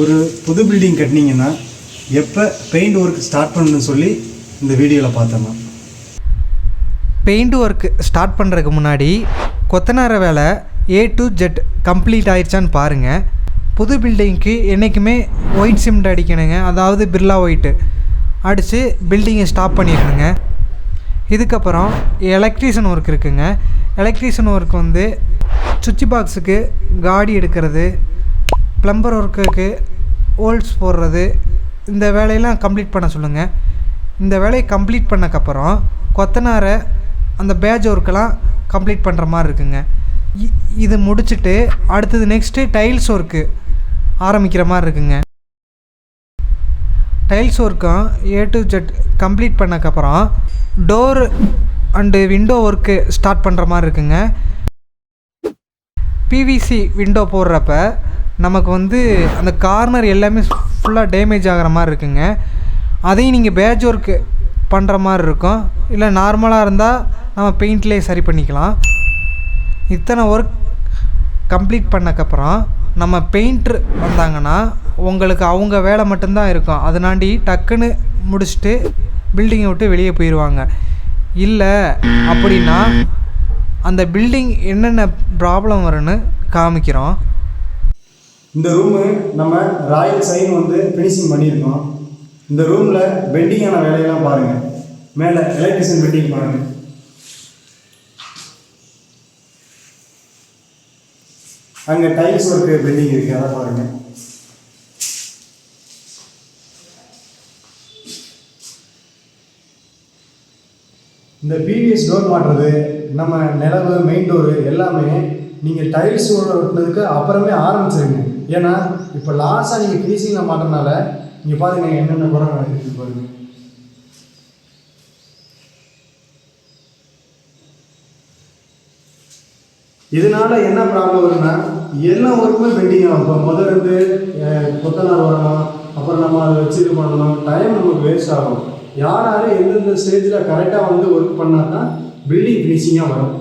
ஒரு புது பில்டிங் கட்டினீங்கன்னா எப்போ பெயிண்ட் ஒர்க் ஸ்டார்ட் பண்ணணும்னு சொல்லி இந்த வீடியோவில் பார்த்துடலாம் பெயிண்ட் ஒர்க் ஸ்டார்ட் பண்ணுறதுக்கு முன்னாடி கொத்தனார வேலை ஏ டு ஜெட் கம்ப்ளீட் ஆயிடுச்சான்னு பாருங்கள் புது பில்டிங்க்கு என்றைக்குமே ஒயிட் சிமெண்ட் அடிக்கணுங்க. அதாவது பிர்லா ஒயிட்டு அடித்து பில்டிங்கை ஸ்டாப் பண்ணிடணுங்க. இதுக்கப்புறம் எலக்ட்ரீஷியன் ஒர்க் இருக்குங்க. எலக்ட்ரீஷியன் ஒர்க் வந்து சுவிட்ச் பாக்ஸுக்கு காடி எடுக்கிறது ப்ளம்பர் ஒர்க்குக்கு ஹோல்ஸ் போடுறது இந்த வேலையெல்லாம் கம்ப்ளீட் பண்ண சொல்லுங்கள் இந்த வேலையை கம்ப்ளீட் பண்ணக்கப்புறம் கொத்தனாரை அந்த பேஜ் ஒர்க்கெல்லாம் கம்ப்ளீட் பண்ணுற மாதிரி இருக்குங்க. இ- இது முடிச்சுட்டு அடுத்தது நெக்ஸ்ட்டு டைல்ஸ் ஒர்க்கு ஆரம்பிக்கிற மாதிரி இருக்குங்க. டைல்ஸ் ஒர்க்கும் A to Z complete பண்ணக்கப்புறம் door and window work start பண்ணுற மாதிரி இருக்குங்க. பிவிசி விண்டோ போடுறப்ப நமக்கு வந்து அந்த கார்னர் எல்லாமே ஃபுல்லாக டேமேஜ் ஆகிற மாதிரி இருக்குங்க. அதையும் நீங்கள் பேட்ச் ஒர்க்கு பண்ணுற மாதிரி இருக்கும். இல்லை நார்மலாக இருந்தால் நம்ம பெயிண்ட்லேயே சரி பண்ணிக்கலாம். இத்தனை ஒர்க் கம்ப்ளீட் பண்ணக்கப்புறம் நம்ம பெயிண்ட்ரு வந்தாங்கன்னா உங்களுக்கு அவங்க வேலை மட்டும்தான் இருக்கும். அதனாண்டி டக்குன்னு முடிச்சுட்டு பில்டிங்கை விட்டு வெளியே போயிடுவாங்க இல்லை அப்படின்னா அந்த பில்டிங் என்னென்ன ப்ராப்ளம் வரும்னு காமிக்கிறோம். இந்த ரூமு நம்ம ராயல் சைன் வந்து ஃபினிஷிங் பண்ணியிருக்கோம். இந்த ரூமில் பெண்டிங்கான வேலையெல்லாம் பாருங்கள் மேலே எலக்ட்ரிஷியன் பெண்டிங் பாருங்கள் அங்கே டைல்ஸ் ஒர்க்கு பெண்டிங் இருக்குது அதை பாருங்கள் இந்த பிவிஎஸ் டோர் மாட்டுறது நம்ம நிலவு மெயின் டோரு எல்லாமே நீங்கள் டைல்ஸ் ஒட்டினதுக்கு அப்புறமே ஆரம்பிச்சிருங்க. ஏன்னா இப்போ லாஸ்ட்டாக நீங்கள் ஃபினிஷிங்கில் மாட்டினால நீங்கள் பாருங்கள் என்னென்ன குறை இருக்குது பாருங்கள் இதனால என்ன ப்ராப்ளம் வரும்னா எல்லா ஒர்க்குமே பெண்டிங் ஆகும் இப்போ முதல் இருந்து கொத்தனார் வரணும் அப்புறம் நம்ம அதை வச்சு இது பண்ணணும். டைம் நமக்கு வேஸ்ட் ஆகும். யார் யார் எந்தெந்த ஸ்டேஜில் கரெக்டாக வந்து ஒர்க் பண்ணால் தான் பில்டிங் ஃபினிஷிங்காக வரும்.